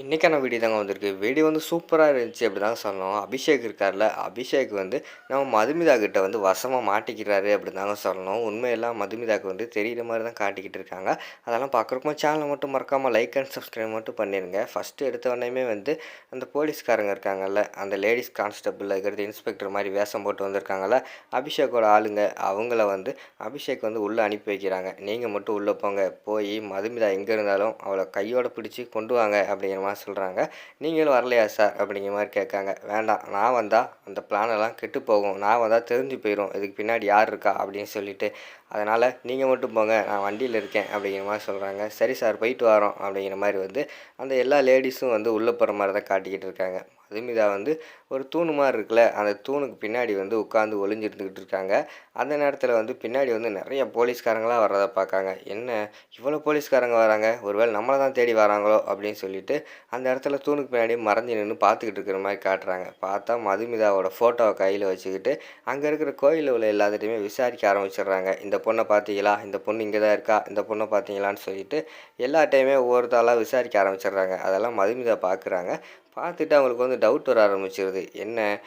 இன்றைக்கான வீடியோ தாங்க வந்திருக்கு. வீடியோ வந்து சூப்பராக இருந்துச்சு அப்படி தாங்க சொல்லணும். அபிஷேக் இருக்கார்ல அபிஷேக் வந்து நம்ம மதுமிதா கிட்ட வந்து வசமாக மாட்டிக்கிறாரு அப்படி தாங்க சொல்லணும். உண்மையெல்லாம் மதுமிதாக்கு வந்து தெரிகிற மாதிரி தான் காட்டிக்கிட்டு இருக்காங்க. அதெல்லாம் பார்க்குறப்போ சேனலை மட்டும் மறக்காமல் லைக் அண்ட் சப்ஸ்கிரைப் மட்டும் பண்ணிடுங்க ஃபஸ்ட்டு எடுத்த உடனேமே வந்து அந்த போலீஸ்காரங்க இருக்காங்கல்ல அந்த லேடிஸ் கான்ஸ்டபிள் இருக்கிறது இன்ஸ்பெக்டர் மாதிரி வேஷம் போட்டு வந்திருக்காங்கல்ல அபிஷேக்கோட ஆளுங்க அவங்கள வந்து அபிஷேக் வந்து உள்ளே அனுப்பி வைக்கிறாங்க. நீங்கள் மட்டும் உள்ளே போங்க. போய் மதுமிதா எங்கே இருந்தாலும் அவளை கையோடு பிடிச்சி கொண்டு வாங்க அப்படிங்கிற மாதிரி சொல்கிறாங்க நீங்களும் வரலையா சார் அப்படிங்கிற மாதிரி கேட்காங்க. வேண்டாம் நான் வந்தால் அந்த பிளானெல்லாம் கெட்டு போகும். நான் வந்தால் தெரிஞ்சு போயிடும் இதுக்கு பின்னாடி யார் இருக்கா? அப்படின்னு சொல்லிட்டு. அதனால் நீங்கள் மட்டும் போங்க. நான் வண்டியில் இருக்கேன் அப்படிங்கிற மாதிரி சொல்கிறாங்க சரி சார் போயிட்டு வரோம் அப்படிங்கிற மாதிரி வந்து அந்த எல்லா லேடிஸும் வந்து உள்ளே போகிற மாதிரி தான் காட்டிக்கிட்டு இருக்காங்க. மதுமிதா வந்து ஒரு தூணு மாதிரி இருக்குல்ல அந்த தூணுக்கு பின்னாடி வந்து உட்காந்து ஒளிஞ்சிருந்துக்கிட்டு இருக்காங்க. அந்த நேரத்தில் வந்து பின்னாடி வந்து நிறைய போலீஸ்காரங்களாக வர்றதை பார்க்காங்க. என்ன இவ்வளோ போலீஸ்காரங்க வராங்க? ஒருவேளை நம்மளை தான் தேடி வராங்களோ? அப்படின்னு சொல்லிட்டு அந்த இடத்துல தூணுக்கு பின்னாடி மறைஞ்சு நின்று பார்த்துக்கிட்டு இருக்கிற மாதிரி காட்டுறாங்க. பார்த்தா மதுமிதாவோட ஃபோட்டோவை கையில் வச்சுக்கிட்டு அங்கே இருக்கிற கோயிலில் உள்ள எல்லாத்துட்டையுமே விசாரிக்க ஆரம்பிச்சிடுறாங்க. இந்த பொண்ணை பார்த்தீங்களா? இந்த பொண்ணு இங்கே தான் இருக்கா? இந்த பொண்ணை பார்த்தீங்களான்னு சொல்லிட்டு எல்லா டைமே ஒவ்வொருத்தாலாம் விசாரிக்க ஆரம்பிச்சிடுறாங்க. அதெல்லாம் மதுமிதா பார்க்குறாங்க. பார்த்துட்டு அவங்களுக்கு வந்து டவுட் வர ஆரம்பிச்சிருது. என்ன?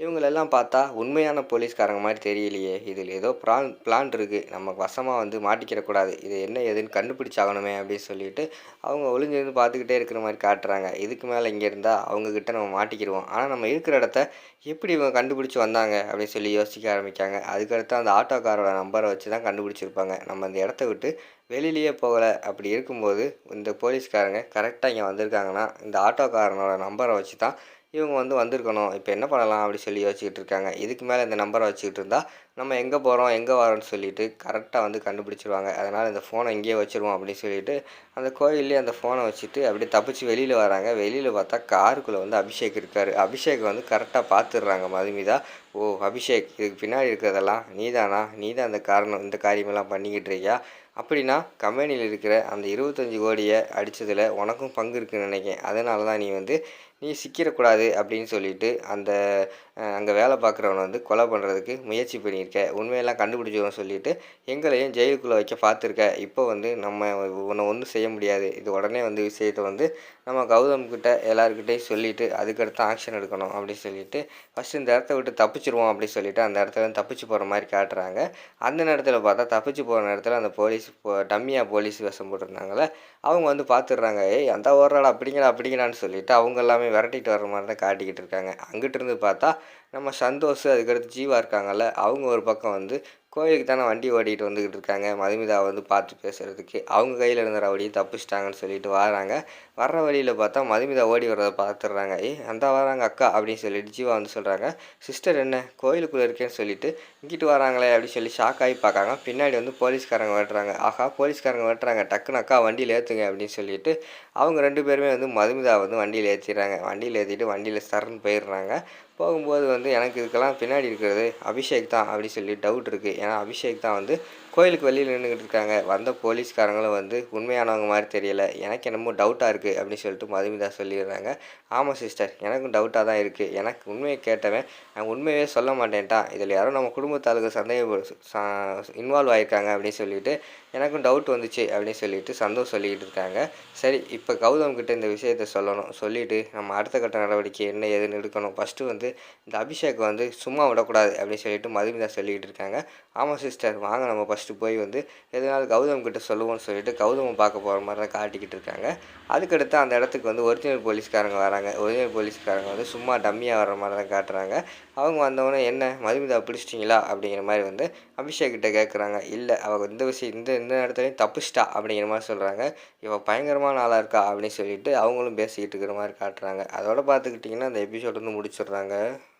இவங்களெல்லாம் பார்த்தா உண்மையான போலீஸ்காரங்க மாதிரி தெரியலையே. இதில் ஏதோ ப்ளான் பிளான் இருக்குது நம்ம வசமாக வந்து மாட்டிக்கிறக்கூடாது இது என்ன ஏதுன்னு கண்டுபிடிச்சாகணுமே அப்படின்னு சொல்லிட்டு அவங்க ஒளிஞ்சிருந்து பார்த்துக்கிட்டே இருக்கிற மாதிரி காட்டுறாங்க. இதுக்கு மேலே இங்கே இருந்தால் அவங்கக்கிட்ட நம்ம மாட்டிக்கிடுவோம். ஆனால் நம்ம இருக்கிற இடத்த எப்படி இவங்க கண்டுபிடிச்சி வந்தாங்க அப்படின்னு சொல்லி யோசிக்க ஆரம்பிக்காங்க. அதுக்கடுத்து அந்த ஆட்டோக்காரோட நம்பரை வச்சு தான் கண்டுபிடிச்சிருப்பாங்க. நம்ம அந்த இடத்த விட்டு வெளியிலேயே போகலை. அப்படி இருக்கும்போது இந்த போலீஸ்காரங்க கரெக்டாக இங்கே வந்திருக்காங்கன்னா இந்த ஆட்டோக்காரனோட நம்பரை வச்சு தான் இவங்க வந்து வந்திருக்கணும். இப்போ என்ன பண்ணலாம் அப்படி சொல்லி யோசிச்சுட்டு இருக்காங்க. இதுக்கு மேலே இந்த நம்பரை வச்சுக்கிட்டு இருந்தால் நம்ம எங்கே போகிறோம் எங்கே வரோன்னு சொல்லிட்டு கரெக்டாக வந்து கண்டுபிடிச்சிருவாங்க. அதனால் இந்த ஃபோனை இங்கேயே வச்சுருவோம் அப்படின்னு சொல்லிட்டு அந்த கோயில்லேயே அந்த ஃபோனை வச்சுட்டு அப்படியே தப்பிச்சு வெளியில் வராங்க. வெளியில் பார்த்தா காருக்குள்ளே வந்து அபிஷேக் இருக்கார். அபிஷேக் வந்து கரெக்டாக பார்த்துடுறாங்க மதுமிதா. ஓ அபிஷேக் இதுக்கு பின்னாடி இருக்கிறதெல்லாம் நீதானா? நீ தான் அந்த காரணம் இந்த காரியமெல்லாம் பண்ணிக்கிட்டு இருக்கியா? அப்படின்னா கம்பெனியில் இருக்கிற அந்த இருபத்தஞ்சி கோடியை அடித்ததில் உனக்கும் பங்கு இருக்குன்னு நினைக்கேன் அதனால தான் நீ வந்து நீ சிக்கிடக்கூடாது அப்படின்னு சொல்லிட்டு அந்த அங்கே வேலை பார்க்குறவனை வந்து கொலை பண்ணுறதுக்கு முயற்சி பண்ணியிருக்க. உண்மையெல்லாம் கண்டுபிடிச்சிடும் சொல்லிட்டு எங்களையும் ஜெயிலுக்குள்ளே வைக்க பார்த்துருக்க. இப்போ வந்து நம்ம ஒன்று ஒன்றும் செய்ய முடியாது. இது உடனே வந்து விஷயத்தை வந்து நம்ம கௌதம் கிட்ட எல்லாருக்கிட்டையும் சொல்லிவிட்டு அதுக்கடுத்து ஆக்ஷன் எடுக்கணும் அப்படின்னு சொல்லிட்டு ஃபஸ்ட்டு இந்த இடத்த விட்டு தப்பிச்சிருவோம் அப்படின்னு சொல்லிட்டு அந்த இடத்துல தப்பிச்சு போகிற மாதிரி காட்டுறாங்க. அந்த நேரத்தில் பார்த்தா தப்பிச்சு போகிற நேரத்தில் அந்த போலீஸ் டம்மியாக போலீஸ் வேஷம் போட்டிருந்தாங்களே அவங்க வந்து பார்த்துடுறாங்க ஏய் அந்த ஓடுறாடா அப்படிங்கிறா அப்படிங்கிறான்னு சொல்லிட்டு அவங்க எல்லாமே விரட்டிட்டு வர மாதிரி தான் காட்டிக்கிட்டு இருக்காங்க. அங்கிட்டிருந்து பார்த்தா நம்ம சந்தோஷ் அதுக்கடுத்து ஜீவா இருக்காங்கல்ல அவங்க ஒரு பக்கம் வந்து கோயிலுக்கு தானே வண்டி ஓடிட்டு வந்துக்கிட்டு இருக்காங்க. மதுமிதா வந்து பார்த்து பேசுகிறதுக்கு அவங்க கையில் இருந்த ரவடியை தப்பிச்சிட்டாங்கன்னு சொல்லிட்டு வராங்க. வர்ற வழியில் பார்த்தா மதுமிதா ஓடி வர்றதை பார்த்துடுறாங்க. ஏய் அந்த வராங்க அக்கா அப்படின்னு சொல்லிட்டு ஜீவா வந்து சொல்கிறாங்க சிஸ்டர் என்ன? கோயிலுக்குள்ளே இருக்கேன்னு சொல்லிட்டு இங்கிட்டு வராங்களே அப்படின்னு சொல்லி ஷாக் ஆகி பார்க்காங்க. பின்னாடி வந்து போலீஸ்காரங்க வெட்டுறாங்க. ஆஹா போலீஸ்காரங்க வெட்டுறாங்க. டக்குன்னு அக்கா வண்டியில் ஏற்றுங்க அப்படின்னு சொல்லிட்டு அவங்க ரெண்டு பேருமே வந்து மதுமிதா வந்து வண்டியில் ஏற்றிடுறாங்க வண்டியில் ஏற்றிட்டு வண்டியில் சரன்னு போயிடுறாங்க. போகும்போது வந்து எனக்கு இதுக்கெல்லாம் பின்னாடி இருக்கிறது அபிஷேக் தான் அப்படின்னு சொல்லி டவுட் இருக்குது ஏன்னா அபிஷேக் தான் வந்து கோயிலுக்கு வெளியில் நின்றுக்கிட்டு இருக்காங்க. வந்த போலீஸ்காரங்களும் வந்து உண்மையானவங்க மாதிரி தெரியல. எனக்கு என்னமோ டவுட்டாக இருக்குது அப்படின்னு சொல்லிட்டு மதுமிதா சொல்லிடுறாங்க. ஆமாம் சிஸ்டர் எனக்கும் டவுட்டாக தான் இருக்குது எனக்கு உண்மையை கேட்டவன் நான் உண்மையே சொல்ல மாட்டேன்ட்டான் இதில் யாரும் நம்ம குடும்பத்தாளுக்கு சந்தேகம் இன்வால்வ் ஆகிருக்காங்க அப்படின்னு சொல்லிட்டு எனக்கும் டவுட் வந்துச்சு அப்படின்னு சொல்லிட்டு சந்தோஷம் சொல்லிக்கிட்டு இருக்காங்க. சரி இப்போ கௌதம் கிட்ட இந்த விஷயத்த சொல்லணும். சொல்லிவிட்டு நம்ம அடுத்த கட்ட நடவடிக்கை என்ன ஏதுன்னு எடுக்கணும். ஃபஸ்ட்டு வந்து இந்த அபிஷேக் வந்து சும்மா விடக்கூடாது அப்படின்னு சொல்லிட்டு மதுமிதா சொல்லிக்கிட்டு இருக்காங்க. ஆமாம் சிஸ்டர் வாங்க நம்ம ஃபஸ்ட்டு போய் வந்து எதனாலும் கௌதம் கிட்ட சொல்லுவோம்னு சொல்லிட்டு கௌதமை பார்க்க போகிற மாதிரி தான் காட்டிக்கிட்டு இருக்காங்க. அதுக்கடுத்து அந்த இடத்துக்கு வந்து ஒரிஜினல் போலீஸ்காரங்க வராங்க. ஒரிஜினல் போலீஸ்காரங்க வந்து சும்மா டம்மியாக வர மாதிரி தான் காட்டுறாங்க. அவங்க வந்தவொடனே என்ன மதுமிதா பிடிச்சிட்டிங்களா? அப்படிங்கிற மாதிரி வந்து அபிஷேக் கிட்ட கேட்குறாங்க இல்லை அவள் இந்த விஷயம் இந்த இந்த இடத்துலையும் தப்பிச்சிட்டா அப்படிங்கிற மாதிரி சொல்கிறாங்க இவள் பயங்கரமான ஆளாக இருக்கா? அப்படின்னு சொல்லிட்டு அவங்களும் பேசிக்கிட்டு இருக்கிற மாதிரி காட்டுறாங்க. அதோட பார்த்துக்கிட்டிங்கன்னா அந்த எபிசோட் வந்து முடிச்சிடுறாங்க. P.